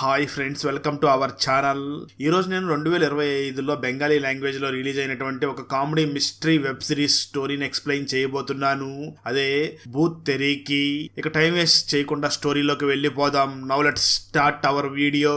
Hi friends welcome to our channel. ఈరోజు నేను రెండు వేల ఇరవై ఐదులో బెంగాలీ లాంగ్వేజ్లో రిలీజ్ అయినటువంటి ఒక కామెడీ మిస్టరీ వెబ్ సిరీస్ స్టోరీని ఎక్స్ప్లెయిన్ చేయబోతున్నాను. అదే బూత్ తెరీకి. ఇక టైం వేస్ట్ చేయకుండా స్టోరీలోకి వెళ్ళిపోదాం. Now let start our video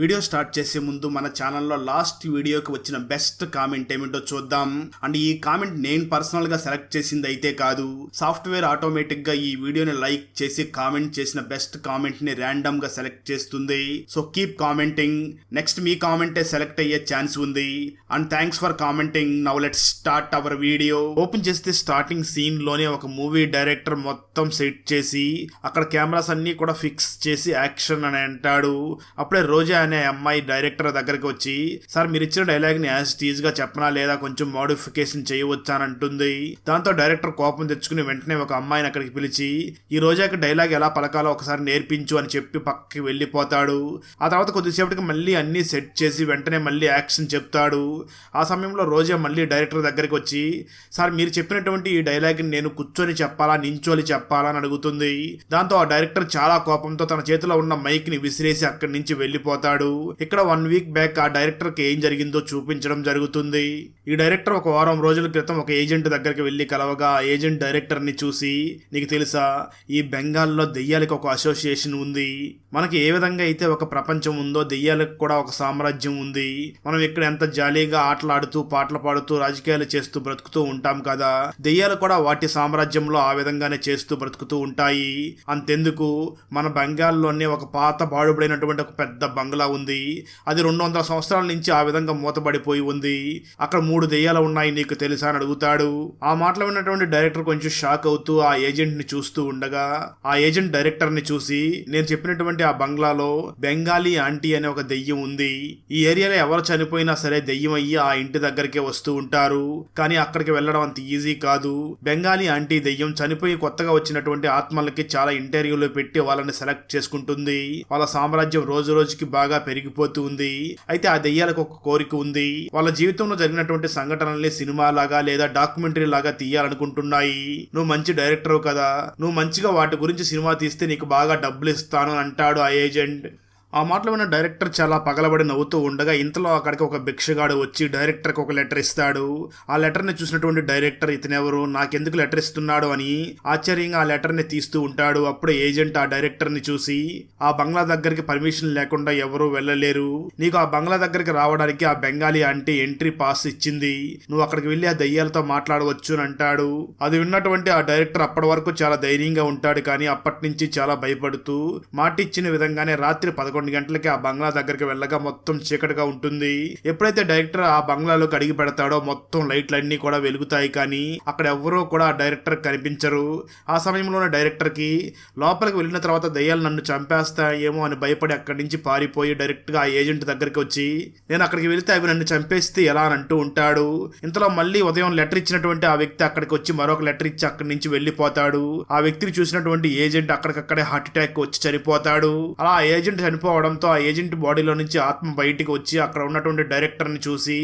video start చేసే ముందు మన ఛానల్లో లాస్ట్ వీడియోకి వచ్చిన బెస్ట్ కామెంట్ ఏమిటో చూద్దాం. అండ్ ఈ కామెంట్ నేను పర్సనల్గా సెలెక్ట్ చేసింది అయితే కాదు. సాఫ్ట్వేర్ ఆటోమేటిక్గా ఈ వీడియోని లైక్ చేసి కామెంట్ చేసిన బెస్ట్ కామెంట్ని ర్యాండమ్గా సెలెక్ట్ చేస్తుంది. So keep commenting. నెక్స్ట్ మీ కామెంటే సెలెక్ట్ అయ్యే ఛాన్స్ ఉంది. And thanks for commenting. Now let start our video. Open చేస్తే స్టార్టింగ్ సీన్లోనే ఒక మూవీ డైరెక్టర్ మొత్తం సెట్ చేసి అక్కడ కెమెరాస్ అన్ని కూడా ఫిక్స్ చేసి యాక్షన్ అని అంటాడు. అప్పుడే రోజా అనే అమ్మాయి డైరెక్టర్ దగ్గరికి వచ్చి సార్ మీరు ఇచ్చిన డైలాగ్ని యాజ్ టీజ్గా చెప్పనా లేదా? కొంచెం మోడిఫికేషన్ చేయవచ్చా? అని అంటుంది. దాంతో డైరెక్టర్ కోపం తెచ్చుకుని వెంటనే ఒక అమ్మాయిని అక్కడికి పిలిచి ఈ రోజాకి డైలాగ్ ఎలా పలకాలో ఒకసారి నేర్పించు అని చెప్పి పక్కకి వెళ్ళిపోతాడు. ఆ తర్వాత కొద్దిసేపటికి మళ్ళీ అన్ని సెట్ చేసి వెంటనే మళ్ళీ యాక్షన్ చెప్తాడు. ఆ సమయంలో రోజా మళ్ళీ డైరెక్టర్ దగ్గరికి వచ్చి సార్ మీరు చెప్పినటువంటి ఈ డైలాగ్ నేను కూర్చొని చెప్పాలా నించోలి చెప్పాలా? అని అడుగుతుంది. దాంతో ఆ డైరెక్టర్ చాలా కోపంతో తన చేతిలో ఉన్న మైక్ని విసిరేసి అక్కడి నుంచి వెళ్ళిపోతాడు. ఇక్కడ వన్ వీక్ బ్యాక్ ఆ డైరెక్టర్కి ఏం జరిగిందో చూపించడం జరుగుతుంది. ఈ డైరెక్టర్ ఒక వారం రోజుల క్రితం ఒక ఏజెంట్ దగ్గరికి వెళ్ళి కలవగా ఆ ఏజెంట్ డైరెక్టర్ని చూసి నీకు తెలుసా ఈ బెంగాల్లో దెయ్యాలకి ఒక అసోసియేషన్ ఉంది. మనకి ఏ విధంగా అయితే ఒక ప్రపంచం ఉందో దెయ్యాలకు కూడా ఒక సామ్రాజ్యం ఉంది. మనం ఇక్కడ ఎంత జాలీగా ఆటలాడుతూ పాటలు పాడుతూ రాజకీయాలు చేస్తూ బ్రతుకుతూ ఉంటాం కదా? దెయ్యాలు కూడా వాటి సామ్రాజ్యంలో ఆ విధంగానే చేస్తూ బ్రతుకుతూ ఉంటాయి. అంతెందుకు? మన బెంగాల్లోనే ఒక పాత బాడుబడినటువంటి ఒక పెద్ద బంగ్లా ఉంది. అది రెండు వందల సంవత్సరాల నుంచి ఆ విధంగా మూతపడిపోయి ఉంది. అక్కడ మూడు దెయ్యాలు ఉన్నాయి నీకు తెలుసా అని అడుగుతాడు. ఆ మాటలు విన్నటువంటి డైరెక్టర్ కొంచెం షాక్ అవుతూ ఆ ఏజెంట్ని చూస్తూ ఉండగా ఆ ఏజెంట్ డైరెక్టర్ని చూసి నేను చెప్పినటువంటి ఆ బంగ్లాలో బెంగాలీ ఆంటీ అనే ఒక దెయ్యం ఉంది. ఈ ఏరియాలో ఎవరు చనిపోయినా సరే దెయ్యం అయ్యి ఆ ఇంటి దగ్గరికే వస్తూ ఉంటారు. కానీ అక్కడికి వెళ్ళడం అంత ఈజీ కాదు. బెంగాలీ ఆంటీ దెయ్యం చనిపోయి కొత్తగా వచ్చినటువంటి ఆత్మలకి చాలా ఇంటర్వ్యూలో పెట్టి వాళ్ళని సెలెక్ట్ చేసుకుంటుంది. వాళ్ళ సామ్రాజ్యం రోజు రోజుకి బాగా పెరిగిపోతూ ఉంది. అయితే ఆ దెయ్యాలకు ఒక కోరిక ఉంది. వాళ్ళ జీవితంలో జరిగినటువంటి సంఘటనల్ని సినిమా లాగా లేదా డాక్యుమెంటరీ లాగా తీయాలనుకుంటున్నాయి. నువ్వు మంచి డైరెక్టర్ కదా. నువ్వు మంచిగా వాటి గురించి సినిమా తీస్తే నీకు బాగా డబ్బులు ఇస్తాను అంటాడు ఆ ఏజెంట్. ఆ మాటలు విన్న డైరెక్టర్ చాలా పగలబడి నవ్వుతూ ఉండగా ఇంతలో అక్కడికి ఒక భిక్షగాడు వచ్చి డైరెక్టర్కి ఒక లెటర్ ఇస్తాడు. ఆ లెటర్ని చూసినటువంటి డైరెక్టర్ ఇతనెవరు? నాకెందుకు లెటర్ ఇస్తున్నాడు అని ఆశ్చర్యంగా ఆ లెటర్ని తీస్తూ ఉంటాడు. అప్పుడు ఏజెంట్ ఆ డైరెక్టర్ని చూసి ఆ బంగ్లా దగ్గరికి పర్మిషన్ లేకుండా ఎవరూ వెళ్ళలేరు. నీకు ఆ బంగ్లా దగ్గరికి రావడానికి ఆ బెంగాలీ ఆంటీ ఎంట్రీ పాస్ ఇచ్చింది. నువ్వు అక్కడికి వెళ్ళి ఆ దయ్యాలతో మాట్లాడవచ్చు అని అంటాడు. అది విన్నటువంటి ఆ డైరెక్టర్ అప్పటి వరకు చాలా ధైర్యంగా ఉంటాడు కానీ అప్పటి నుంచి చాలా భయపడుతూ మాటిచ్చిన విధంగానే రాత్రి పదకొండు గంటలకి ఆ బంగ్లా దగ్గరికి వెళ్ళగా మొత్తం చీకటిగా ఉంటుంది. ఎప్పుడైతే డైరెక్టర్ ఆ బంగ్లాలోకి అడిగి పెడతాడో మొత్తం లైట్లన్నీ కూడా వెలుగుతాయి కానీ అక్కడ ఎవరో కూడా డైరెక్టర్ కనిపించరు. ఆ సమయంలోనే డైరెక్టర్కి లోపలికి వెళ్ళిన తర్వాత దయ్యాలు నన్ను చంపేస్తాయేమో అని భయపడి అక్కడి నుంచి పారిపోయి డైరెక్ట్గా ఆ ఏజెంట్ దగ్గరికి వచ్చి నేను అక్కడికి వెళితే అవి నన్ను చంపేస్తే ఎలా? అని అంటూ ఉంటాడు. ఇంతలో మళ్ళీ ఉదయం లెటర్ ఇచ్చినటువంటి ఆ వ్యక్తి అక్కడికి వచ్చి మరొక లెటర్ ఇచ్చి అక్కడి నుంచి వెళ్ళిపోతాడు. ఆ వ్యక్తిని చూసినటువంటి ఏజెంట్ అక్కడికక్కడే హార్ట్ అటాక్ వచ్చి చనిపోతాడు. అలా ఆ ఏజెంట్ చనిపోవడంతో ఆ ఏజెంట్ బాడీలో నుంచి ఆత్మ బయటికి వచ్చి అక్కడ ఉన్నటువంటి డైరెక్టర్ని చూసి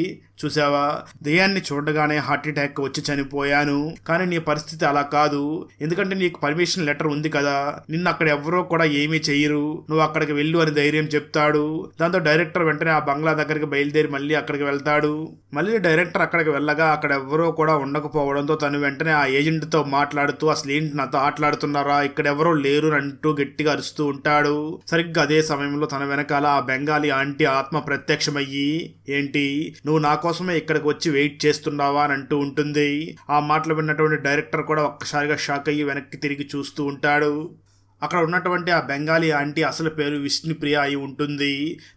చూసావా? దెయ్యాన్ని చూడగానే హార్ట్ అటాక్ వచ్చి చనిపోయాను. కానీ నీ పరిస్థితి అలా కాదు. ఎందుకంటే నీకు పర్మిషన్ లెటర్ ఉంది కదా. నిన్ను అక్కడ ఎవరో కూడా ఏమీ చెయ్యరు. నువ్వు అక్కడికి వెళ్ళు అని ధైర్యం చెప్తాడు. దాంతో డైరెక్టర్ వెంటనే ఆ బంగ్లా దగ్గరికి బయలుదేరి మళ్ళీ అక్కడికి వెళ్తాడు. మళ్ళీ డైరెక్టర్ అక్కడికి వెళ్ళగా అక్కడ ఎవరో కూడా ఉండకపోవడంతో తను వెంటనే ఆ ఏజెంట్తో మాట్లాడుతూ అసలు ఏంటి నాతో ఆటలాడుతున్నారా? ఇక్కడ ఎవరో లేరు అంటూ గట్టిగా అరుస్తూ ఉంటాడు. సరిగ్గా అదే సమయంలో తన వెనకాల ఆ బెంగాలీ ఆంటీ ఆత్మ ప్రత్యక్షమయ్యి ఏంటి? నువ్వు నాకు కోసమే ఇక్కడికి వచ్చి వెయిట్ చేస్తున్నావా అని అంటూ ఉంటుంది. ఆ మాటలు విన్నటువంటి డైరెక్టర్ కూడా ఒక్కసారిగా షాక్ అయ్యి వెనక్కి తిరిగి చూస్తూ ఉంటాడు. అక్కడ ఉన్నటువంటి ఆ బెంగాలీ ఆంటీ అసలు పేరు విష్ణుప్రియ అయి ఉంటుంది.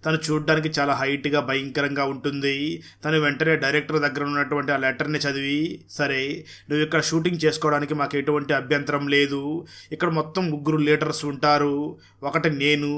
తను చూడడానికి చాలా హైట్గా భయంకరంగా ఉంటుంది. తను వెంటనే డైరెక్టర్ దగ్గర ఉన్నటువంటి ఆ లెటర్ని చదివి సరే నువ్వు ఇక్కడ షూటింగ్ చేసుకోవడానికి మాకు ఎటువంటి అభ్యంతరం లేదు. ఇక్కడ మొత్తం ముగ్గురు లీడర్స్ ఉంటారు. ఒకటి నేను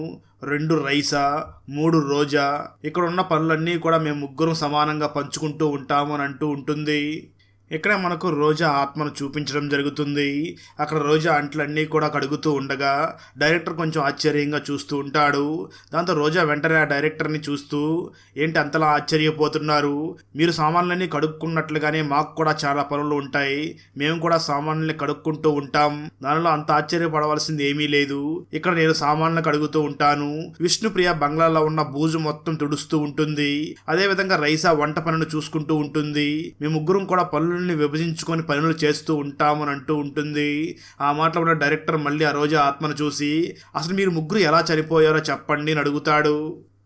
రెండు రైసా మూడు రోజా. ఇక్కడ ఉన్న పనులన్నీ కూడా మేము ముగ్గురం సమానంగా పంచుకుంటూ ఉంటాము అని అంటూ ఉంటుంది. ఇక్కడ మనకు రోజా ఆత్మను చూపించడం జరుగుతుంది. అక్కడ రోజా అంట్లన్నీ కూడా కడుగుతూ ఉండగా డైరెక్టర్ కొంచెం ఆశ్చర్యంగా చూస్తూ ఉంటాడు. దాంతో రోజా వెంటనే ఆ డైరెక్టర్ని చూస్తూ ఏంటి అంతలా ఆశ్చర్యపోతున్నారు? మీరు సామాన్లన్నీ కడుక్కున్నట్లుగానే మాకు కూడా చాలా పనులు ఉంటాయి. మేము కూడా సామాన్లని కడుక్కుంటూ ఉంటాం. దానిలో అంత ఆశ్చర్యపడవలసింది ఏమీ లేదు. ఇక్కడ నేను సామాన్లు కడుగుతూ ఉంటాను. విష్ణుప్రియ బంగ్లాలో ఉన్న బూజు మొత్తం తుడుస్తూ ఉంటుంది. అదే విధంగా రైసా వంట పనులు చూసుకుంటూ ఉంటుంది. మేము ముగ్గురం కూడా పనుల్ని విభజించుకొని పనులు చేస్తూ ఉంటాము అని అంటూ ఉంటుంది. ఆ మాటలో ఉన్న డైరెక్టర్ మళ్ళీ ఆ రోజు ఆత్మను చూసి అసలు మీరు ముగ్గురు ఎలా చనిపోయారో చెప్పండి అని అడుగుతాడు.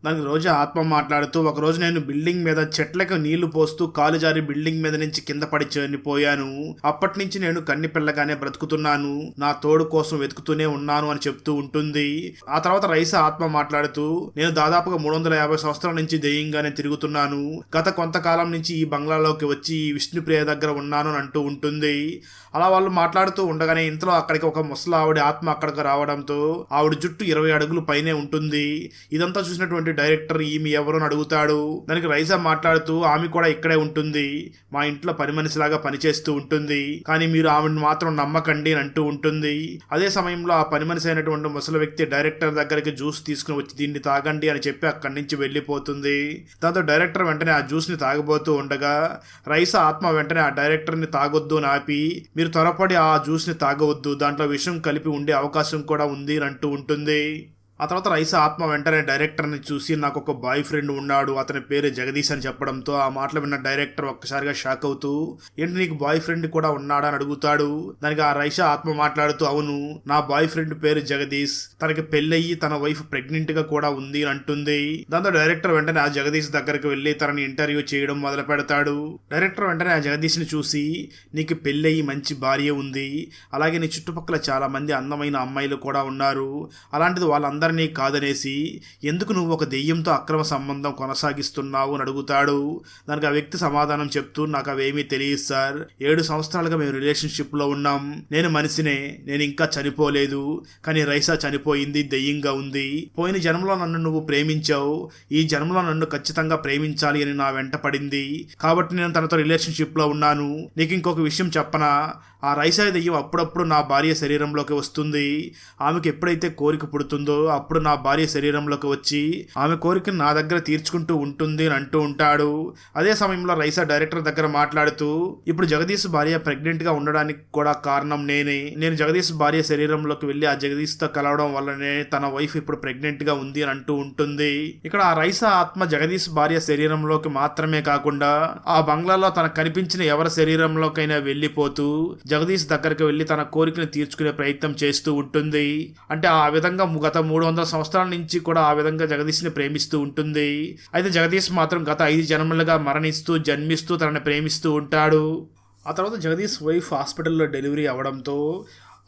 దానికి రోజు ఆత్మ మాట్లాడుతూ ఒకరోజు నేను బిల్డింగ్ మీద చెట్లకు నీళ్ళు పోస్తూ కాలు జారి బిల్డింగ్ మీద నుంచి కింద పడి చనిపోయాను. అప్పటి నుంచి నేను కన్ని పిల్లగానే బ్రతుకుతున్నాను. నా తోడు కోసం వెతుకుతూనే ఉన్నాను అని చెప్తూ ఉంటుంది. ఆ తర్వాత రైసా ఆత్మ మాట్లాడుతూ నేను దాదాపుగా మూడు వందల యాభై సంవత్సరాల నుంచి దెయ్యంగానే తిరుగుతున్నాను. గత కొంతకాలం నుంచి ఈ బంగ్లాలోకి వచ్చి ఈ విష్ణుప్రియ దగ్గర ఉన్నాను అని అంటూ ఉంటుంది. అలా వాళ్ళు మాట్లాడుతూ ఉండగానే ఇంతలో అక్కడికి ఒక ముసలి ఆవిడ ఆత్మ అక్కడికి రావడంతో ఆవిడ జుట్టు ఇరవై అడుగులు పైనే ఉంటుంది. ఇదంతా చూసినటువంటి డైరెక్టర్ ఈమె ఎవరు అని అడుగుతాడు. దానికి రైసా మాట్లాడుతూ ఆమె కూడా ఇక్కడే ఉంటుంది. మా ఇంట్లో పని మనిషిలాగా పనిచేస్తూ ఉంటుంది. కానీ మీరు ఆమెను మాత్రం నమ్మకండి అని అంటూ ఉంటుంది. అదే సమయంలో ఆ పని మనిషి అయినటువంటి ముసలి వ్యక్తి డైరెక్టర్ దగ్గరికి జ్యూస్ తీసుకుని వచ్చి దీన్ని తాగండి అని చెప్పి అక్కడి నుంచి వెళ్ళిపోతుంది. దాంతో డైరెక్టర్ వెంటనే ఆ జ్యూస్ని తాగబోతూ ఉండగా రైసా ఆత్మ వెంటనే ఆ డైరెక్టర్ని తాగొద్దు అని ఆపి మీరు త్వరపడి ఆ జ్యూస్ని తాగవద్దు. దాంట్లో విషం కలిపి ఉండే అవకాశం కూడా ఉంది అని అంటూ ఉంటుంది. ఆ తర్వాత రైసా ఆత్మ వెంటనే డైరెక్టర్ని చూసి నాకు ఒక బాయ్ ఫ్రెండ్ ఉన్నాడు అతని పేరు జగదీష్ అని చెప్పడంతో ఆ మాటలు విన్న డైరెక్టర్ ఒక్కసారిగా షాక్ అవుతూ ఏంటి నీకు బాయ్ ఫ్రెండ్ కూడా ఉన్నాడా? అని అడుగుతాడు. దానికి ఆ రైషా ఆత్మ మాట్లాడుతూ అవును నా బాయ్ ఫ్రెండ్ పేరు జగదీష్. తనకి పెళ్ళయి తన వైఫ్ ప్రెగ్నెంట్గా కూడా ఉంది అని అంటుంది. దాంతో డైరెక్టర్ వెంటనే ఆ జగదీష్ దగ్గరికి వెళ్ళి తనని ఇంటర్వ్యూ చేయడం మొదలు పెడతాడు. డైరెక్టర్ వెంటనే ఆ జగదీష్ని చూసి నీకు పెళ్ళయి మంచి భార్య ఉంది. అలాగే నీ చుట్టుపక్కల చాలా మంది అందమైన అమ్మాయిలు కూడా ఉన్నారు. అలాంటిది వాళ్ళందరూ అందరినీ కాదనేసి ఎందుకు నువ్వు ఒక దెయ్యంతో అక్రమ సంబంధం కొనసాగిస్తున్నావు అని అడుగుతాడు. దానికి ఆ వ్యక్తి సమాధానం చెప్తూ నాకు అవేమీ తెలియదు సార్. ఏడు సంవత్సరాలుగా మేము రిలేషన్షిప్లో ఉన్నాం. నేను మనిషినే. నేను ఇంకా చనిపోలేదు. కానీ రైసా చనిపోయింది దెయ్యంగా ఉంది. పోయిన జన్మలో నన్ను నువ్వు ప్రేమించావు. ఈ జన్మలో నన్ను ఖచ్చితంగా ప్రేమించాలి అని నా వెంట పడింది. కాబట్టి నేను తనతో రిలేషన్షిప్లో ఉన్నాను. నీకు ఇంకొక విషయం చెప్పనా? ఆ రైసాయి దెయ్యం అప్పుడప్పుడు నా భార్య శరీరంలోకి వస్తుంది. ఆమెకు ఎప్పుడైతే కోరిక పుడుతుందో అప్పుడు నా భార్య శరీరంలోకి వచ్చి ఆమె కోరికను నా దగ్గర తీర్చుకుంటూ ఉంటుంది అని అంటూ ఉంటాడు. అదే సమయంలో రైసా డైరెక్టర్ దగ్గర మాట్లాడుతూ ఇప్పుడు జగదీష్ భార్య ప్రెగ్నెంట్గా ఉండడానికి కూడా కారణం నేనే. నేను జగదీష్ భార్య శరీరంలోకి వెళ్ళి ఆ జగదీష్తో కలవడం వల్లనే తన వైఫ్ ఇప్పుడు ప్రెగ్నెంట్గా ఉంది అని అంటూ ఉంటుంది. ఇక్కడ ఆ రైసా ఆత్మ జగదీష్ భార్య శరీరంలోకి మాత్రమే కాకుండా ఆ బంగ్లాలో తనకు కనిపించిన ఎవరి శరీరంలోకైనా వెళ్ళిపోతూ జగదీష్ దగ్గరికి వెళ్ళి తన కోరికను తీర్చుకునే ప్రయత్నం చేస్తూ ఉంటుంది. అంటే ఆ విధంగా గత మూడు వందల సంవత్సరాల నుంచి కూడా ఆ విధంగా జగదీష్ని ప్రేమిస్తూ ఉంటుంది. అయితే జగదీష్ మాత్రం గత ఐదు జన్మలుగా మరణిస్తూ జన్మిస్తూ తనని ప్రేమిస్తూ ఉంటాడు. ఆ తర్వాత జగదీష్ వైఫ్ హాస్పిటల్లో డెలివరీ అవడంతో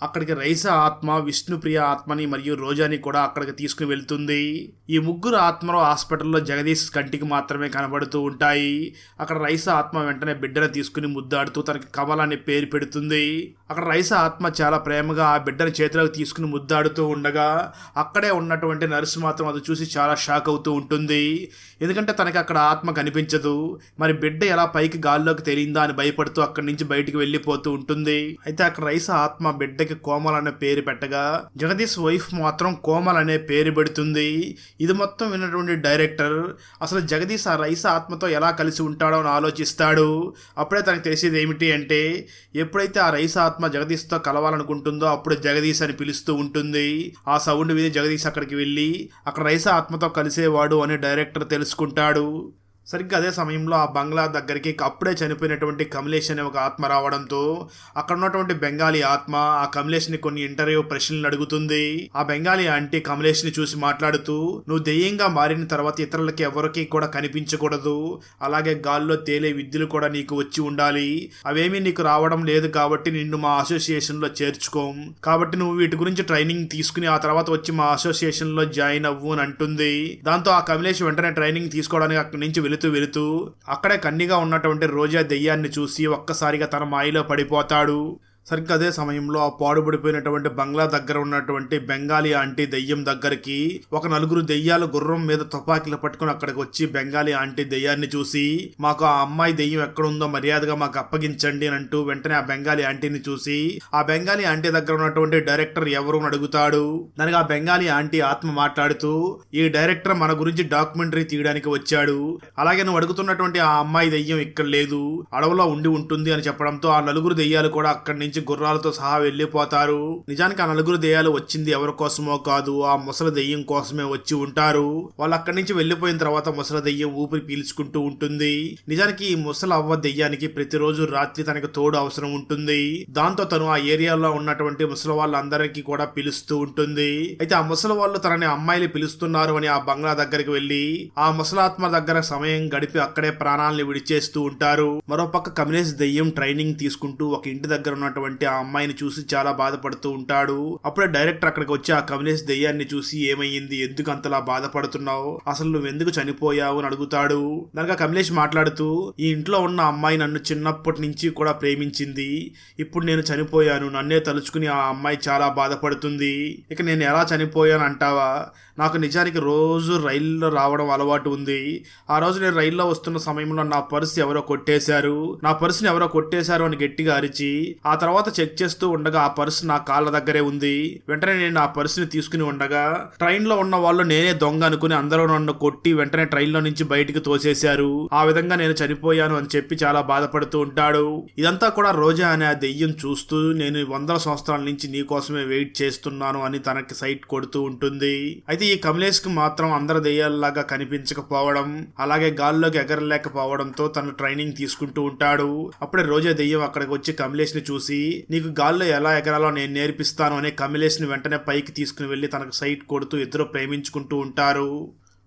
అక్కడికి రైస ఆత్మ విష్ణుప్రియ ఆత్మని మరియు రోజాని కూడా అక్కడికి తీసుకుని వెళ్తుంది. ఈ ముగ్గురు ఆత్మలు హాస్పిటల్లో జగదీష్ కంటికి మాత్రమే కనబడుతూ ఉంటాయి. అక్కడ రైస ఆత్మ వెంటనే బిడ్డను తీసుకుని ముద్దాడుతూ తనకి కమల అనే పేరు పెడుతుంది. అక్కడ రైస ఆత్మ చాలా ప్రేమగా ఆ బిడ్డను చేతిలోకి తీసుకుని ముద్దాడుతూ ఉండగా అక్కడే ఉన్నటువంటి నర్సు మాత్రం అది చూసి చాలా షాక్ అవుతూ ఉంటుంది. ఎందుకంటే తనకి అక్కడ ఆత్మ కనిపించదు. మరి బిడ్డ ఎలా పైకి గాల్లోకి తేలిందా అని భయపడుతూ అక్కడి నుంచి బయటికి వెళ్ళిపోతూ ఉంటుంది. అయితే అక్కడ రైస ఆత్మ బిడ్డకి కోమల్ అనే పేరు పెట్టగా జగదీష్ వైఫ్ మాత్రం కోమల్ అనే పేరు పెడుతుంది. ఇది మొత్తం విన్నటువంటి డైరెక్టర్. అసలు జగదీష్ ఆ రైస ఆత్మతో ఎలా కలిసి ఉంటాడో అని ఆలోచిస్తాడు. అప్పుడే తనకు తెలిసేది ఏమిటి అంటే ఎప్పుడైతే ఆ రైస ఆత్మ జగదీష్తో కలవాలనుకుంటుందో అప్పుడు జగదీష్ అని పిలుస్తూ ఉంటుంది. ఆ సౌండ్ విని జగదీష్ అక్కడికి వెళ్ళి అక్కడ రైసా ఆత్మతో కలిసేవాడు అని డైరెక్టర్ తెలుసుకుంటాడు. సరిగ్గా అదే సమయంలో ఆ బంగ్లా దగ్గరికి అప్పుడే చనిపోయినటువంటి కమలేష్ అనే ఒక ఆత్మ రావడంతో అక్కడ ఉన్నటువంటి బెంగాలీ ఆత్మ ఆ కమలేష్ని కొన్ని ఇంటర్వ్యూ ప్రశ్నలు అడుగుతుంది. ఆ బెంగాలీ ఆంటీ కమలేష్ని చూసి మాట్లాడుతూ నువ్వు దెయ్యంగా మారిన తర్వాత ఇతరులకి ఎవరికి కూడా కనిపించకూడదు. అలాగే గాల్లో తేలే విద్యలు కూడా నీకు వచ్చి ఉండాలి. అవేమీ నీకు రావడం లేదు కాబట్టి నిన్ను మా అసోసియేషన్లో చేర్చుకోం. కాబట్టి నువ్వు వీటి గురించి ట్రైనింగ్ తీసుకుని ఆ తర్వాత వచ్చి మా అసోసియేషన్లో జాయిన్ అవ్వు అని అంటుంది. దాంతో ఆ కమలేష్ వెంటనే ట్రైనింగ్ తీసుకోవడానికి అక్కడి నుంచి వెళుతూ వెళుతూ అక్కడే కన్నిగా ఉన్నటువంటి రోజా దెయ్యాన్ని చూసి ఒక్కసారిగా తన మాయలో పడిపోతాడు. సరిగ్గా అదే సమయంలో ఆ పాడుపడిపోయినటువంటి బంగ్లా దగ్గర ఉన్నటువంటి బెంగాలీ ఆంటీ దెయ్యం దగ్గరికి ఒక నలుగురు దెయ్యాలు గుర్రం మీద తుపాకీలు పట్టుకుని అక్కడికి వచ్చి బెంగాలీ ఆంటీ దెయ్యాన్ని చూసి మాకు ఆ అమ్మాయి దెయ్యం ఎక్కడుందో మర్యాదగా మాకు అప్పగించండి అని అంటూ వెంటనే ఆ బెంగాలీ ఆంటీని చూసి ఆ బెంగాలీ ఆంటీ దగ్గర ఉన్నటువంటి డైరెక్టర్ ఎవరు? అడుగుతాడు. దానికి ఆ బెంగాలీ ఆంటీ ఆత్మ మాట్లాడుతూ ఈ డైరెక్టర్ మన గురించి డాక్యుమెంటరీ తీయడానికి వచ్చాడు. అలాగే నువ్వు అడుగుతున్నటువంటి ఆ అమ్మాయి దెయ్యం ఇక్కడ లేదు. అడవిలో ఉండి ఉంటుంది అని చెప్పడంతో ఆ నలుగురు దెయ్యాలు కూడా అక్కడి నుంచి గుర్రాలతో సహా వెళ్ళిపోతారు. నిజానికి ఆ నలుగురు దెయ్యాలు వచ్చింది ఎవరి కోసమో కాదు ఆ ముసలి దెయ్యం కోసమే వచ్చి ఉంటారు. వాళ్ళు అక్కడి నుంచి వెళ్ళిపోయిన తర్వాత ముసలి దెయ్యం ఊపిరి పీల్చుకుంటూ ఉంటుంది. నిజానికి ఈ ముసలి అవ్వ దెయ్యానికి ప్రతిరోజు రాత్రి తనకు తోడు అవసరం ఉంటుంది. దాంతో తను ఆ ఏరియాలో ఉన్నటువంటి ముసలి వాళ్ళందరికీ కూడా పిలుస్తూ ఉంటుంది. అయితే ఆ ముసలి వాళ్ళు తనని అమ్మాయిలు పిలుస్తున్నారు అని ఆ బంగ్లా దగ్గరికి వెళ్ళి ఆ ముసలాత్మ దగ్గర సమయం గడిపి అక్కడే ప్రాణాలను విడిచేస్తూ ఉంటారు. మరోపక్క కమ్యూనిస్ట్ దెయ్యం ట్రైనింగ్ తీసుకుంటూ ఒక ఇంటి దగ్గర ఉన్నటువంటి ఆ అమ్మాయిని చూసి చాలా బాధపడుతూ ఉంటాడు. అప్పుడే డైరెక్టర్ అక్కడికి వచ్చి ఆ కమలేష్ దెయ్యాన్ని చూసి ఏమైంది ఎందుకు అంతలా బాధపడుతున్నావు? అసలు నువ్వు ఎందుకు చనిపోయావు? అని అడుగుతాడు. దానికి కమలేష్ మాట్లాడుతూ ఈ ఇంట్లో ఉన్న అమ్మాయి నన్ను చిన్నప్పటి నుంచి కూడా ప్రేమించింది. ఇప్పుడు నేను చనిపోయాను. నన్నే తలుచుకుని ఆ అమ్మాయి చాలా బాధపడుతుంది. ఇక నేను ఎలా చనిపోయాను అంటావా? నాకు నిజానికి రోజు రైల్లో రావడం అలవాటు ఉంది. ఆ రోజు నేను రైల్లో వస్తున్న సమయంలో నా పర్స్ ఎవరో కొట్టేశారు. నా పర్సుని ఎవరో కొట్టేశారు అని గట్టిగా అరిచి ఆ తర్వాత తర్వాత చెక్ చేస్తూ ఉండగా ఆ పర్సు నా కాళ్ళ దగ్గరే ఉంది. వెంటనే నేను ఆ పర్సుని తీసుకుని ఉండగా ట్రైన్లో ఉన్న వాళ్ళు నేనే దొంగ అనుకుని అందరూ నన్ను కొట్టి వెంటనే ట్రైన్లో నుంచి బయటికి తోసేశారు. ఆ విధంగా నేను చనిపోయాను అని చెప్పి చాలా బాధపడుతూ ఉంటాడు. ఇదంతా కూడా రోజా అనే ఆ దెయ్యం చూస్తూ నేను వందల సంవత్సరాల నుంచి నీ కోసమే వెయిట్ చేస్తున్నాను అని తనకి సైట్ కొడుతూ ఉంటుంది. అయితే ఈ కమలేష్కి మాత్రం అందరి దెయ్యాలలాగా కనిపించకపోవడం అలాగే గాల్లోకి ఎగరలేకపోవడంతో తను ట్రైనింగ్ తీసుకుంటూ ఉంటాడు. అప్పుడే రోజా దెయ్యం అక్కడికి వచ్చి కమలేష్ని చూసి నీకు గాల్లో ఎలా ఎగరాలో నేను నేర్పిస్తాను అనే కమిలేష్ని వెంటనే పైకి తీసుకుని వెళ్ళి తనకు సైట్ కొడుతూ ఇద్దరు ప్రేమించుకుంటూ ఉంటారు.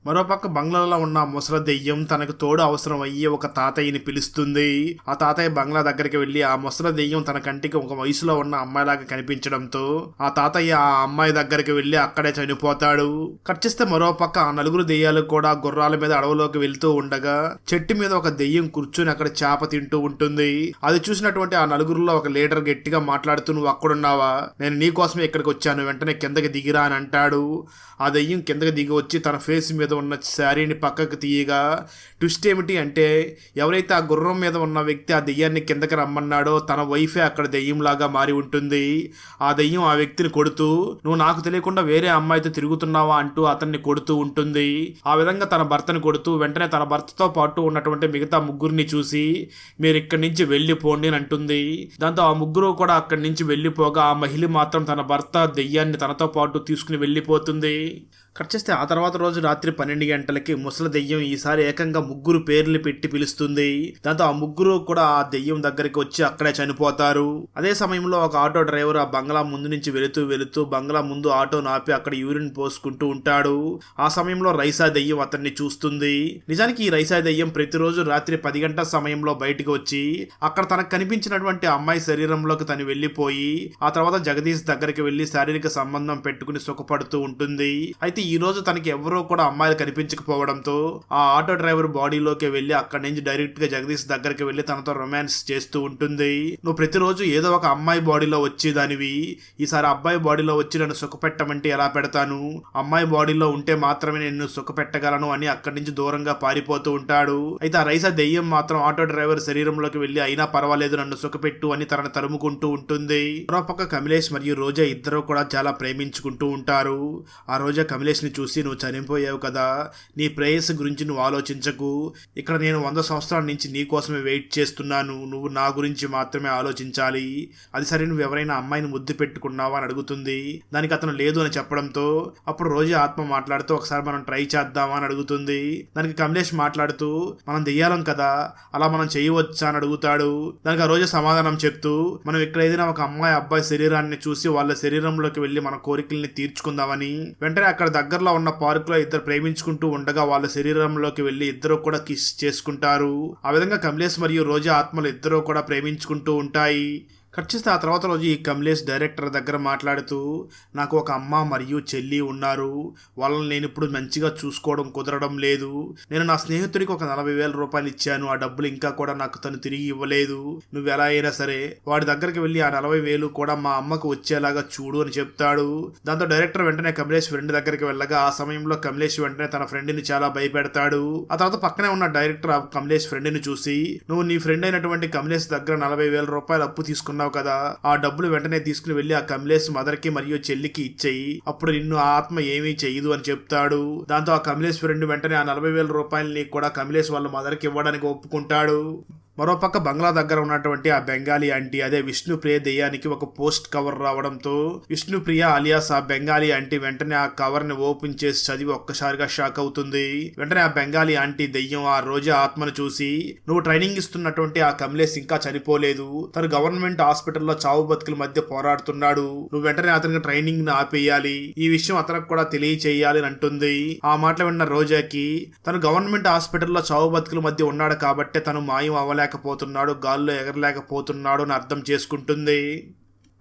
మరోపక్క బంగ్లాలో ఉన్న ముసల దెయ్యం తనకు తోడు అవసరం అయ్యి ఒక తాతయ్యని పిలుస్తుంది. ఆ తాతయ్య బంగ్లా దగ్గరికి వెళ్ళి ఆ ముసల దెయ్యం తన కంటికి ఒక వయసులో ఉన్న అమ్మాయిలాగా కనిపించడంతో ఆ తాతయ్య ఆ అమ్మాయి దగ్గరికి వెళ్ళి అక్కడే చనిపోతాడు. ఖర్చిస్తే మరోపక్క ఆ నలుగురు దెయ్యాలు కూడా గుర్రాల మీద అడవులోకి వెళ్తూ ఉండగా చెట్టు మీద ఒక దెయ్యం కూర్చుని అక్కడ చేప తింటూ ఉంటుంది. అది చూసినటువంటి ఆ నలుగురులో ఒక లీడర్ గట్టిగా మాట్లాడుతూ నువ్వు అక్కడున్నావా? నేను నీ కోసమే ఇక్కడికి వచ్చాను. వెంటనే కిందకి దిగిరా అని అంటాడు. ఆ దెయ్యం కిందకి దిగి వచ్చి తన ఫేస్ మీద ఉన్న శారీని పక్కకు తీయగా ట్విస్ట్ ఏమిటి అంటే ఎవరైతే ఆ గుర్రం మీద ఉన్న వ్యక్తి ఆ దెయ్యాన్ని కిందకి రమ్మన్నాడో తన వైఫే అక్కడ దెయ్యంలాగా మారి ఉంటుంది. ఆ దెయ్యం ఆ వ్యక్తిని కొడుతూ నువ్వు నాకు తెలియకుండా వేరే అమ్మాయితో తిరుగుతున్నావా? అంటూ అతన్ని కొడుతూ ఉంటుంది. ఆ విధంగా తన భర్తని కొడుతూ వెంటనే తన భర్తతో పాటు ఉన్నటువంటి మిగతా ముగ్గురిని చూసి మీరు ఇక్కడి నుంచి వెళ్ళిపోండి అని అంటుంది. దాంతో ఆ ముగ్గురు కూడా అక్కడి నుంచి వెళ్ళిపోగా ఆ మహిళ మాత్రం తన భర్త దెయ్యాన్ని తనతో పాటు తీసుకుని వెళ్ళిపోతుంది. కట్ చేస్తే ఆ తర్వాత రోజు రాత్రి పన్నెండు గంటలకి ముసలి దెయ్యం ఈసారి ఏకంగా ముగ్గురు పేర్లు పెట్టి పిలుస్తుంది. దాంతో ఆ ముగ్గురు కూడా ఆ దెయ్యం దగ్గరికి వచ్చి అక్కడే చనిపోతారు. అదే సమయంలో ఒక ఆటో డ్రైవర్ ఆ బంగ్లా ముందు నుంచి వెళుతూ వెళుతూ బంగ్లా ముందు ఆటో నాపి అక్కడ యూరిన్ పోసుకుంటూ ఉంటాడు. ఆ సమయంలో రైసా దెయ్యం అతన్ని చూస్తుంది. నిజానికి ఈ రైసా దెయ్యం ప్రతిరోజు రాత్రి పది గంటల సమయంలో బయటకు వచ్చి అక్కడ తనకు కనిపించినటువంటి అమ్మాయి శరీరంలోకి తను వెళ్ళిపోయి ఆ తర్వాత జగదీష్ దగ్గరికి వెళ్ళి శారీరక సంబంధం పెట్టుకుని సుఖపడుతూ ఉంటుంది. అయితే ఈ రోజు తనకి ఎవరో కూడా అమ్మాయిలు కనిపించకపోవడంతో ఆ ఆటో డ్రైవర్ బాడీలోకి వెళ్ళి అక్కడి నుంచి డైరెక్ట్గా జగదీష్ దగ్గరికి వెళ్ళి తనతో రొమాన్స్ చేస్తూ ఉంటుంది. నువ్వు ప్రతిరోజు ఏదో ఒక అమ్మాయి బాడీలో వచ్చేదానివి. ఈసారి అబ్బాయి బాడీలో వచ్చి నన్ను సుఖపెట్టమంటే ఎలా పెడతాను? అమ్మాయి బాడీలో ఉంటే మాత్రమే నేను సుఖపెట్టగలను అని అక్కడి నుంచి దూరంగా పారిపోతూ ఉంటాడు. అయితే ఆ రైసా దెయ్యం మాత్రం ఆటో డ్రైవర్ శరీరంలోకి వెళ్ళి అయినా పర్వాలేదు నన్ను సుఖపెట్టు అని తనను తరుముకుంటూ ఉంటుంది. మరోపక్క కమలేష్ మరియు రోజా ఇద్దరు కూడా చాలా ప్రేమించుకుంటూ ఉంటారు. ఆ రోజా కమలేష్ ని చూసి నువ్వు చనిపోయావు కదా. నీ ప్రేయస్ గురించి నువ్వు ఆలోచించకు. ఇక్కడ నేను వంద సంవత్సరాల నుంచి నీ కోసమే వెయిట్ చేస్తున్నాను. నువ్వు నా గురించి మాత్రమే ఆలోచించాలి. అది సరే నువ్వు ఎవరైనా అమ్మాయిని ముద్దు పెట్టుకున్నావా అని అడుగుతుంది. దానికి అతను లేదు అని చెప్పడంతో అప్పుడు రోజు ఆత్మ మాట్లాడుతూ ఒకసారి మనం ట్రై చేద్దామా అని అడుగుతుంది. దానికి కమలేష్ మాట్లాడుతూ మనం దెయ్యాలం కదా. అలా మనం చేయవచ్చా అని అడుగుతాడు. దానికి ఆ రోజు సమాధానం చెప్తూ మనం ఇక్కడ ఏదైనా ఒక అమ్మాయి అబ్బాయి శరీరాన్ని చూసి వాళ్ళ శరీరంలోకి వెళ్ళి మన కోరికల్ని తీర్చుకుందామని వెంటనే అక్కడ దగ్గరలో ఉన్న పార్కులో ఇద్దరు ప్రేమించుకుంటూ ఉండగా వాళ్ళ శరీరంలోకి వెళ్ళి ఇద్దరు కూడా కిస్ చేసుకుంటారు. ఆ విధంగా కమలేష్ మరియు రోజా ఆత్మలు ఇద్దరు కూడా ప్రేమించుకుంటూ ఉంటాయి. కట్ చేస్తే ఆ తర్వాత రోజు ఈ కమలేష్ డైరెక్టర్ దగ్గర మాట్లాడుతూ నాకు ఒక అమ్మ మరియు చెల్లి ఉన్నారు. వాళ్ళని నేను ఇప్పుడు మంచిగా చూసుకోవడం కుదరడం లేదు. నేను నా స్నేహితుడికి ఒక నలభై వేల రూపాయలు ఇచ్చాను. ఆ డబ్బులు ఇంకా కూడా నాకు తను తిరిగి ఇవ్వలేదు. నువ్వు ఎలా అయినా సరే వాడి దగ్గరికి వెళ్ళి ఆ నలభై వేలు కూడా మా అమ్మకు వచ్చేలాగా చూడు అని చెప్తాడు. దాంతో డైరెక్టర్ వెంటనే కమలేష్ ఫ్రెండ్ దగ్గరికి వెళ్ళగా ఆ సమయంలో కమలేష్ వెంటనే తన ఫ్రెండ్ని చాలా భయపెడతాడు. ఆ తర్వాత పక్కనే ఉన్న డైరెక్టర్ ఆ కమలేష్ ఫ్రెండ్ని చూసి నువ్వు నీ ఫ్రెండ్ అయినటువంటి కమలేష్ దగ్గర నలభై వేల రూపాయలు అప్పు తీసుకున్నావు కదా? ఆ డబ్బులు వెంటనే తీసుకుని వెళ్ళి ఆ కమలేష్ మదర్కి మరియు చెల్లికి ఇచ్చేయి. అప్పుడు నిన్ను ఆత్మ ఏమీ చేయదు అని చెప్తాడు. దాంతో ఆ కమలేష్ ఫ్రెండ్ వెంటనే ఆ నలభై వేల రూపాయలని కూడా కమలేష్ వాళ్ళ మదర్కి ఇవ్వడానికి ఒప్పుకుంటాడు. మరోపక్క బంగ్లా దగ్గర ఉన్నటువంటి ఆ బెంగాలీ ఆంటీ అదే విష్ణుప్రియ దెయ్యానికి ఒక పోస్ట్ కవర్ రావడంతో విష్ణుప్రియ అలియాస్ ఆ బెంగాలీ ఆంటీ వెంటనే ఆ కవర్ని ఓపెన్ చేసి చదివి ఒక్కసారిగా షాక్ అవుతుంది. వెంటనే ఆ బెంగాలీ ఆంటీ దెయ్యం ఆ రోజా ఆత్మను చూసి నువ్వు ట్రైనింగ్ ఇస్తున్నటువంటి ఆ కమలేష్ ఇంకా చనిపోలేదు. తను గవర్నమెంట్ హాస్పిటల్లో చావు బతుకుల మధ్య పోరాడుతున్నాడు. నువ్వు వెంటనే అతనికి ట్రైనింగ్ని ఆపేయాలి. ఈ విషయం అతనికి కూడా తెలియచేయాలి అని అంటుంది. ఆ మాటలు విన్న రోజాకి తను గవర్నమెంట్ హాస్పిటల్లో చావు బతుకుల మధ్య ఉన్నాడు కాబట్టి తను మాయం అవ్వలేక అవ్వలేకపోతున్నాడు గాల్లో ఎగరలేకపోతున్నాడు అని అర్థం చేసుకుంటుంది.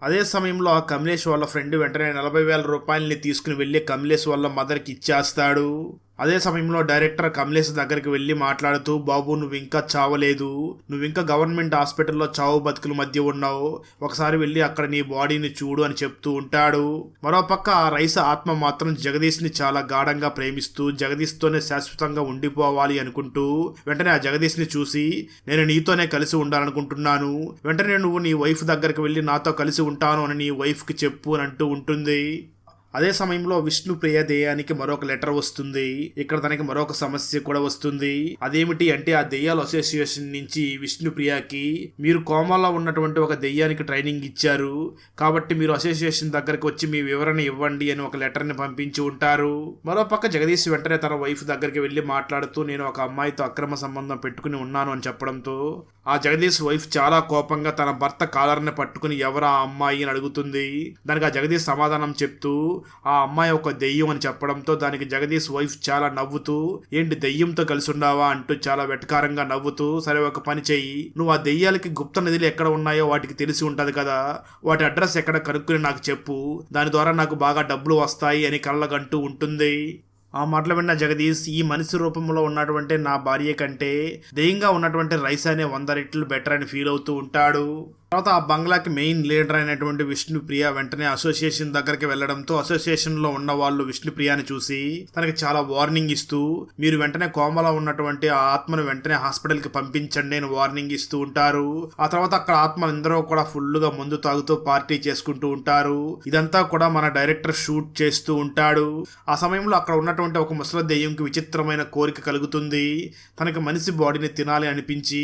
అదే సమయంలో ఆ కమలేష్ వాళ్ళ ఫ్రెండ్ వెంటనే నలభై వేల రూపాయలని తీసుకుని వెళ్ళి కమలేష్ వాళ్ళ మదర్కి ఇచ్చేస్తాడు. అదే సమయంలో డైరెక్టర్ కమలేష్ దగ్గరికి వెళ్ళి మాట్లాడుతూ బాబు నువ్వు ఇంకా చావలేదు. నువ్వు ఇంకా గవర్నమెంట్ హాస్పిటల్లో చావు బతుకుల మధ్య ఉన్నావు. ఒకసారి వెళ్ళి అక్కడ నీ బాడీని చూడు అని చెప్తూ ఉంటాడు. మరోపక్క ఆ రైస్ ఆత్మ మాత్రం జగదీష్ని చాలా గాఢంగా ప్రేమిస్తూ జగదీష్తోనే శాశ్వతంగా ఉండిపోవాలి అనుకుంటూ వెంటనే ఆ జగదీష్ని చూసి నేను నీతోనే కలిసి ఉండాలనుకుంటున్నాను. వెంటనే నువ్వు నీ వైఫ్ దగ్గరికి వెళ్ళి నాతో కలిసి ఉంటాను అని నీ వైఫ్కి చెప్పు అని అంటూ ఉంటుంది. అదే సమయంలో విష్ణుప్రియ దేయానికి మరొక లెటర్ వస్తుంది. ఇక్కడ తనకి మరొక సమస్య కూడా వస్తుంది. అదేమిటి అంటే ఆ దెయ్యాల అసోసియేషన్ నుంచి విష్ణుప్రియకి మీరు కోమాలో ఉన్నటువంటి ఒక దెయ్యానికి ట్రైనింగ్ ఇచ్చారు. కాబట్టి మీరు అసోసియేషన్ దగ్గరికి వచ్చి మీ వివరణ ఇవ్వండి అని ఒక లెటర్ని పంపించి ఉంటారు. మరోపక్క జగదీష్ వెంటనే తన వైఫ్ దగ్గరికి వెళ్ళి మాట్లాడుతూ నేను ఒక అమ్మాయితో అక్రమ సంబంధం పెట్టుకుని ఉన్నాను అని చెప్పడంతో ఆ జగదీష్ వైఫ్ చాలా కోపంగా తన భర్త కాలర్ని పట్టుకుని ఎవరా ఆ అమ్మాయి అని అడుగుతుంది. దానికి ఆ జగదీష్ సమాధానం చెప్తూ ఆ అమ్మాయి ఒక దెయ్యం అని చెప్పడంతో దానికి జగదీష్ వైఫ్ చాలా నవ్వుతూ ఏంటి దెయ్యంతో కలిసి ఉండావా అంటూ చాలా వెటకారంగా నవ్వుతూ సరే ఒక పని చెయ్యి. నువ్వు ఆ దెయ్యాలకి గుప్త నిధులు ఎక్కడ ఉన్నాయో వాటికి తెలిసి ఉంటది కదా. వాటి అడ్రస్ ఎక్కడ కనుక్కుని నాకు చెప్పు. దాని ద్వారా నాకు బాగా డబ్బులు వస్తాయి అని కళ్ళగంటూ ఉంటుంది. ఆ మాటలు విన్న జగదీష్ ఈ మనిషి రూపంలో ఉన్నటువంటి నా భార్య కంటే దెయ్యంగా ఉన్నటువంటి రైస్ అనే వంద రెట్లు బెటర్ అని ఫీల్ అవుతూ ఉంటాడు. తర్వాత ఆ బంగ్లాకి మెయిన్ లీడర్ అయినటువంటి విష్ణుప్రియ వెంటనే అసోసియేషన్ దగ్గరికి వెళ్ళడంతో అసోసియేషన్లో ఉన్న వాళ్ళు విష్ణుప్రియాని చూసి తనకి చాలా వార్నింగ్ ఇస్తూ మీరు వెంటనే కోమలో ఉన్నటువంటి ఆ ఆత్మను వెంటనే హాస్పిటల్కి పంపించండి అని వార్నింగ్ ఇస్తూ ఉంటారు. ఆ తర్వాత అక్కడ ఆత్మ అందరూ కూడా ఫుల్గా మందు తాగుతూ పార్టీ చేసుకుంటూ ఉంటారు. ఇదంతా కూడా మన డైరెక్టర్ షూట్ చేస్తూ ఉంటాడు. ఆ సమయంలో అక్కడ ఉన్నటువంటి ఒక ముసలి దెయ్యంకి విచిత్రమైన కోరిక కలుగుతుంది. తనకి మనిషి బాడీని తినాలి అనిపించి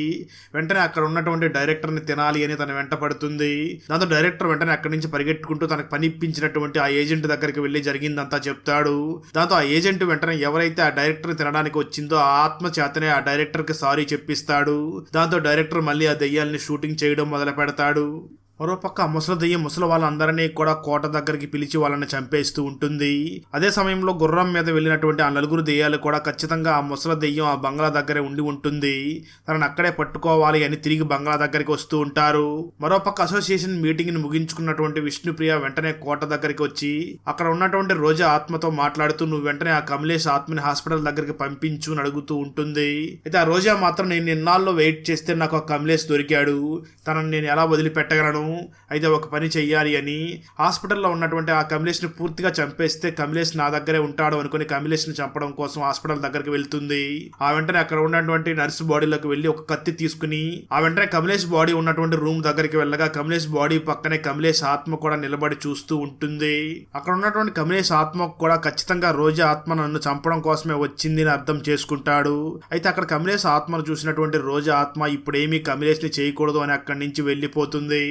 వెంటనే అక్కడ ఉన్నటువంటి డైరెక్టర్ని తినాలి అని తన వెంట పడుతుంది. దాంతో డైరెక్టర్ వెంటనే అక్కడి నుంచి పరిగెట్టుకుంటూ తనకు పని ఇప్పించినటువంటి ఆ ఏజెంట్ దగ్గరికి వెళ్ళి జరిగిందంతా చెప్తాడు. దాంతో ఆ ఏజెంట్ వెంటనే ఎవరైతే ఆ డైరెక్టర్ తినడానికి వచ్చిందో ఆ ఆత్మ చేతనే ఆ డైరెక్టర్కి సారీ చెప్పిస్తాడు. దాంతో డైరెక్టర్ మళ్ళీ ఆ దెయ్యాల్ని షూటింగ్ చేయడం మొదలు పెడతాడు మరోపక్క ముసలి దెయ్యం ముసలి వాళ్ళందరినీ కూడా కోట దగ్గరికి పిలిచి వాళ్ళని చంపేస్తూ ఉంటుంది. అదే సమయంలో గుర్రం మీద వెళ్ళినటువంటి ఆ నలుగురు దెయ్యాలు కూడా ఖచ్చితంగా ఆ ముసలి దెయ్యం ఆ బంగ్లా దగ్గరే ఉండి ఉంటుంది. తనని అక్కడే పట్టుకోవాలి అని తిరిగి బంగ్లా దగ్గరికి వస్తూ ఉంటారు. మరోపక్క అసోసియేషన్ మీటింగ్ని ముగించుకున్నటువంటి విష్ణుప్రియ వెంటనే కోట దగ్గరికి వచ్చి అక్కడ ఉన్నటువంటి రోజా ఆత్మతో మాట్లాడుతూ నువ్వు వెంటనే ఆ కమలేష్ ఆత్మని హాస్పిటల్ దగ్గరికి పంపించు అని అడుగుతూ ఉంటుంది. అయితే ఆ రోజా మాత్రం నేను ఇన్నాళ్ళు వెయిట్ చేస్తే నాకు ఆ కమలేష్ దొరికాడు. తనని నేను ఎలా వదిలిపెట్టగలను? అయితే ఒక పని చెయ్యాలి అని హాస్పిటల్లో ఉన్నటువంటి ఆ కమలేష్ని పూర్తిగా చంపేస్తే కమలేష్ నా దగ్గరే ఉంటాడు అనుకుని కమలేష్ని చంపడం కోసం హాస్పిటల్ దగ్గరికి వెళ్తుంది. ఆ వెంటనే అక్కడ ఉన్నటువంటి నర్సు బాడీలోకి వెళ్ళి ఒక కత్తి తీసుకుని ఆ వెంటనే కమలేష్ బాడీ ఉన్నటువంటి రూమ్ దగ్గరికి వెళ్ళగా కమలేష్ బాడీ పక్కనే కమలేష్ ఆత్మ కూడా నిలబడి చూస్తూ ఉంటుంది. అక్కడ ఉన్నటువంటి కమలేష్ ఆత్మ కూడా ఖచ్చితంగా రోజా ఆత్మ నన్ను చంపడం కోసమే వచ్చింది అని అర్థం చేసుకుంటాడు. అయితే అక్కడ కమలేష్ ఆత్మను చూసినటువంటి రోజా ఆత్మ ఇప్పుడేమీ కమలేష్ని చేయకూడదు అని అక్కడి నుంచి వెళ్ళిపోతుంది.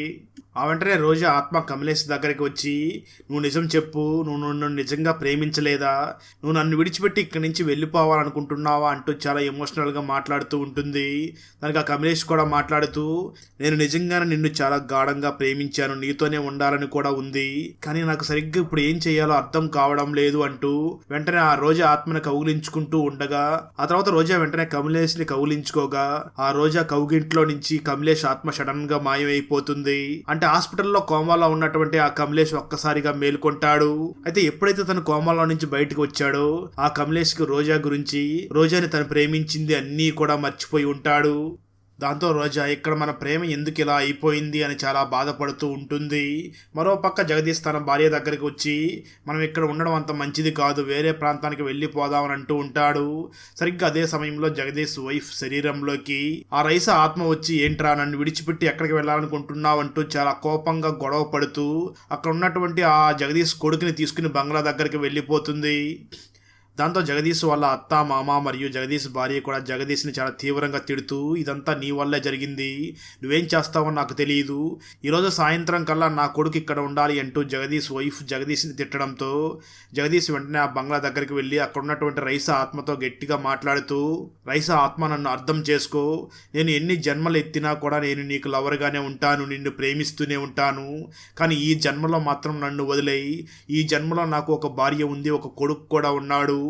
ఆ వెంటనే రోజా ఆత్మ కమలేష్ దగ్గరికి వచ్చి నువ్వు నిజం చెప్పు నువ్వు నన్ను నిజంగా ప్రేమించలేదా? నువ్వు నన్ను విడిచిపెట్టి ఇక్కడి నుంచి వెళ్ళిపోవాలనుకుంటున్నావా? అంటూ చాలా ఎమోషనల్గా మాట్లాడుతూ ఉంటుంది. దానికి ఆ కమలేష్ కూడా మాట్లాడుతూ నేను నిజంగానే నిన్ను చాలా గాఢంగా ప్రేమించాను. నీతోనే ఉండాలని కూడా ఉంది. కానీ నాకు సరిగ్గా ఇప్పుడు ఏం చేయాలో అర్థం కావడం లేదు అంటూ వెంటనే ఆ రోజా ఆత్మని కౌగిలించుకుంటూ ఉండగా ఆ తర్వాత రోజా వెంటనే కమలేష్ని కౌగిలించుకోగా ఆ రోజా కౌగింట్లో నుంచి కమలేష్ ఆత్మ సడన్గా మాయమైపోతుంది. అంటే అంటే హాస్పిటల్లో కోమాలో ఉన్నటువంటి ఆ కమలేష్ ఒక్కసారిగా మేలుకొంటాడు. అయితే ఎప్పుడైతే తను కోమాలో నుంచి బయటకు వచ్చాడో ఆ కమలేష్కి రోజా గురించి రోజాని తను ప్రేమించింది అన్నీ కూడా మర్చిపోయి ఉంటాడు. దాంతో రోజా ఇక్కడ మన ప్రేమ ఎందుకు ఇలా అయిపోయింది? అని చాలా బాధపడుతూ ఉంటుంది. మరోపక్క జగదీష్ తన భార్య దగ్గరికి వచ్చి మనం ఇక్కడ ఉండడం అంత మంచిది కాదు వేరే ప్రాంతానికి వెళ్ళిపోదామని అంటూ ఉంటాడు. సరిగ్గా అదే సమయంలో జగదీష్ వైఫ్ శరీరంలోకి ఆ రైస ఆత్మ వచ్చి ఏంట్రా నన్ను విడిచిపెట్టి ఎక్కడికి వెళ్ళాలనుకుంటున్నావు? అంటూ చాలా కోపంగా గొడవ పడుతూ అక్కడ ఉన్నటువంటి ఆ జగదీష్ కొడుకుని తీసుకుని బంగ్లా దగ్గరికి వెళ్ళిపోతుంది. దాంతో జగదీష్ వాళ్ళ అత్త మామ మరియు జగదీష్ భార్య కూడా జగదీష్ని చాలా తీవ్రంగా తిడుతూ ఇదంతా నీ వల్లే జరిగింది. నువ్వేం చేస్తావో నాకు తెలియదు ఈరోజు సాయంత్రం కల్లా నా కొడుకు ఇక్కడ ఉండాలి అంటూ జగదీష్ వైఫ్ జగదీష్ని తిట్టడంతో జగదీష్ వెంటనే ఆ బంగ్లా దగ్గరికి వెళ్ళి అక్కడ ఉన్నటువంటి రైస ఆత్మతో గట్టిగా మాట్లాడుతూ రైస ఆత్మ నన్ను అర్థం చేసుకో. నేను ఎన్ని జన్మలు ఎత్తినా కూడా నేను నీకు లవర్గానే ఉంటాను నిన్ను ప్రేమిస్తూనే ఉంటాను. కానీ ఈ జన్మలో మాత్రం నన్ను వదిలేయి. ఈ జన్మలో నాకు ఒక భార్య ఉంది ఒక కొడుకు కూడా ఉన్నాడు.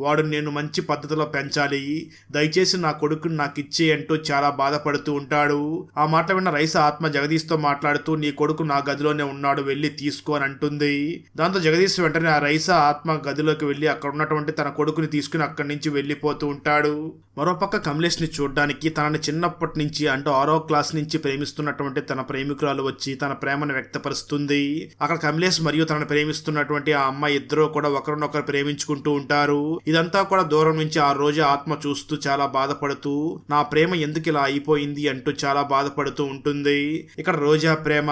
వాడు నేను మంచి పద్ధతిలో పెంచాలి. దయచేసి నా కొడుకుని నాకు ఇచ్చే అంటూ చాలా బాధపడుతూ ఉంటాడు. ఆ మాట విన్న రైస ఆత్మ జగదీష్తో మాట్లాడుతూ నీ కొడుకు నా గదిలోనే ఉన్నాడు వెళ్ళి తీసుకో అని అంటుంది. దాంతో జగదీష్ వెంటనే ఆ రైస ఆత్మ గదిలోకి వెళ్ళి అక్కడ ఉన్నటువంటి తన కొడుకుని తీసుకుని అక్కడి నుంచి వెళ్ళిపోతూ ఉంటాడు. మరోపక్క కమలేష్ని చూడడానికి తనని చిన్నప్పటి నుంచి అంటూ ఆరో క్లాస్ నుంచి ప్రేమిస్తున్నటువంటి తన ప్రేమికురాలు వచ్చి తన ప్రేమను వ్యక్తపరుస్తుంది. అక్కడ కమలేష్ మరియు తనను ప్రేమిస్తున్నటువంటి ఆ అమ్మాయి ఇద్దరు కూడా ఒకరినొకరు ప్రేమించుకుంటూ ఉంటారు. ఇదంతా కూడా దూరం నుంచి ఆ రోజు ఆత్మ చూస్తూ చాలా బాధపడుతూ నా ప్రేమ ఎందుకు ఇలా అయిపోయింది అంటూ చాలా బాధపడుతూ ఉంటుంది. ఇక్కడ రోజా ప్రేమ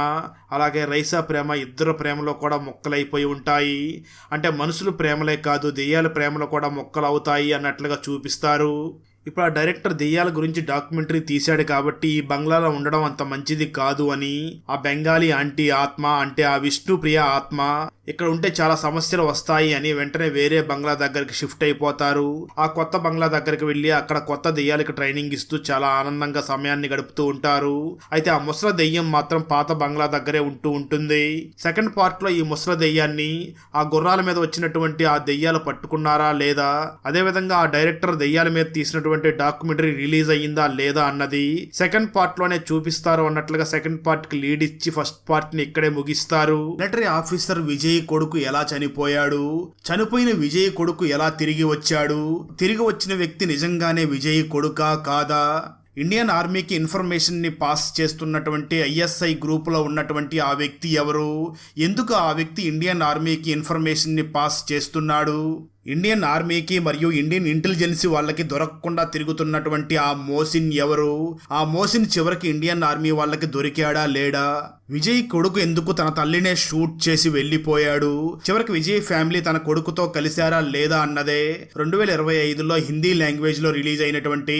అలాగే రైసా ప్రేమ ఇద్దరు ప్రేమలో కూడా మొక్కలైపోయి ఉంటాయి. అంటే మనుషులు ప్రేమలే కాదు దెయ్యాల ప్రేమలో కూడా మొక్కలు అవుతాయి అన్నట్లుగా చూపిస్తారు. ఇప్పుడు ఆ డైరెక్టర్ దెయ్యాల గురించి డాక్యుమెంటరీ తీశాడు కాబట్టి ఈ బంగ్లాలో ఉండడం అంత మంచిది కాదు అని ఆ బెంగాలీ ఆంటీ ఆత్మ అంటే ఆ విష్ణుప్రియ ఆత్మ ఇక్కడ ఉంటే చాలా సమస్యలు వస్తాయి అని వెంటనే వేరే బంగ్లా దగ్గరికి షిఫ్ట్ అయిపోతారు. ఆ కొత్త బంగ్లా దగ్గరికి వెళ్ళి అక్కడ కొత్త దెయ్యాలకు ట్రైనింగ్ ఇస్తూ చాలా ఆనందంగా సమయాన్ని గడుపుతూ ఉంటారు. అయితే ఆ ముసల దెయ్యం మాత్రం పాత బంగ్లా దగ్గరే ఉంటూ ఉంటుంది. సెకండ్ పార్ట్లో ఈ ముసల దెయ్యాన్ని ఆ గుర్రాల మీద వచ్చినటువంటి ఆ దెయ్యాలు పట్టుకున్నారా లేదా? అదే విధంగా ఆ డైరెక్టర్ దెయ్యాల మీద తీసినటువంటి డాక్యుమెంటరీ రిలీజ్ అయ్యిందా లేదా అన్నది సెకండ్ పార్ట్లోనే చూపిస్తారు అన్నట్లుగా సెకండ్ పార్ట్కి లీడ్ ఇచ్చి ఫస్ట్ పార్ట్ని ఇక్కడే ముగిస్తారు. మిలిటరీ ఆఫీసర్ విజయ్ కొడుకు ఎలా చనిపోయాడు? చనిపోయిన విజయ్ కొడుకు ఎలా తిరిగి వచ్చాడు? తిరిగి వచ్చిన వ్యక్తి నిజంగానే విజయ్ కొడుకా కాదా? ఇండియన్ ఆర్మీకి ఇన్ఫర్మేషన్ని పాస్ చేస్తున్నటువంటి ఐఎస్ఐ గ్రూపులో ఉన్నటువంటి ఆ వ్యక్తి ఎవరు? ఎందుకు ఆ వ్యక్తి ఇండియన్ ఆర్మీకి ఇన్ఫర్మేషన్ని పాస్ చేస్తున్నాడు? ఇండియన్ ఆర్మీకి మరియు ఇండియన్ ఇంటెలిజెన్సీ వాళ్ళకి దొరకకుండా తిరుగుతున్నటువంటి ఆ మోసిన్ ఎవరు? ఆ మోసిన్ చివరికి ఇండియన్ ఆర్మీ వాళ్ళకి దొరికాడా లేడా? విజయ్ కొడుకు ఎందుకు తన తల్లినే షూట్ చేసి వెళ్ళిపోయాడు? చివరికి విజయ్ ఫ్యామిలీ తన కొడుకుతో కలిశారా లేదా అన్నదే రెండు వేల ఇరవై ఐదులో హిందీ లాంగ్వేజ్లో రిలీజ్ అయినటువంటి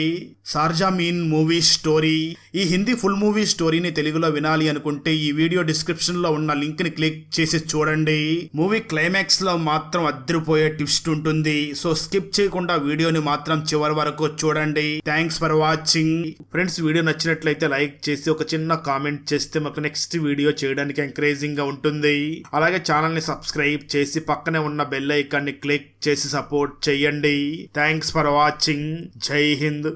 సార్జా మీన్ మూవీ స్టోరీ. ఈ హిందీ ఫుల్ మూవీ స్టోరీని తెలుగులో వినాలి అనుకుంటే ఈ వీడియో డిస్క్రిప్షన్లో ఉన్న లింక్ని క్లిక్ చేసి చూడండి. మూవీ క్లైమాక్స్లో మాత్రం అద్దరిపోయే ట్విస్ట్ ఉంటుంది. సో స్కిప్ చేయకుండా వీడియోని మాత్రం చివరి వరకు చూడండి. Thanks for watching friends video నచ్చినట్లయితే లైక్ చేసి ఒక చిన్న కామెంట్ చేస్తే మాకు నెక్స్ట్ వీడియో చేయడానికి ఎంకరేజింగ్గా ఉంటుంది. అలాగే ఛానల్ని సబ్స్క్రైబ్ చేసి పక్కనే ఉన్న బెల్ ఐకాన్ని క్లిక్ చేసి సపోర్ట్ చేయండి. Thanks for watching. Jai Hind.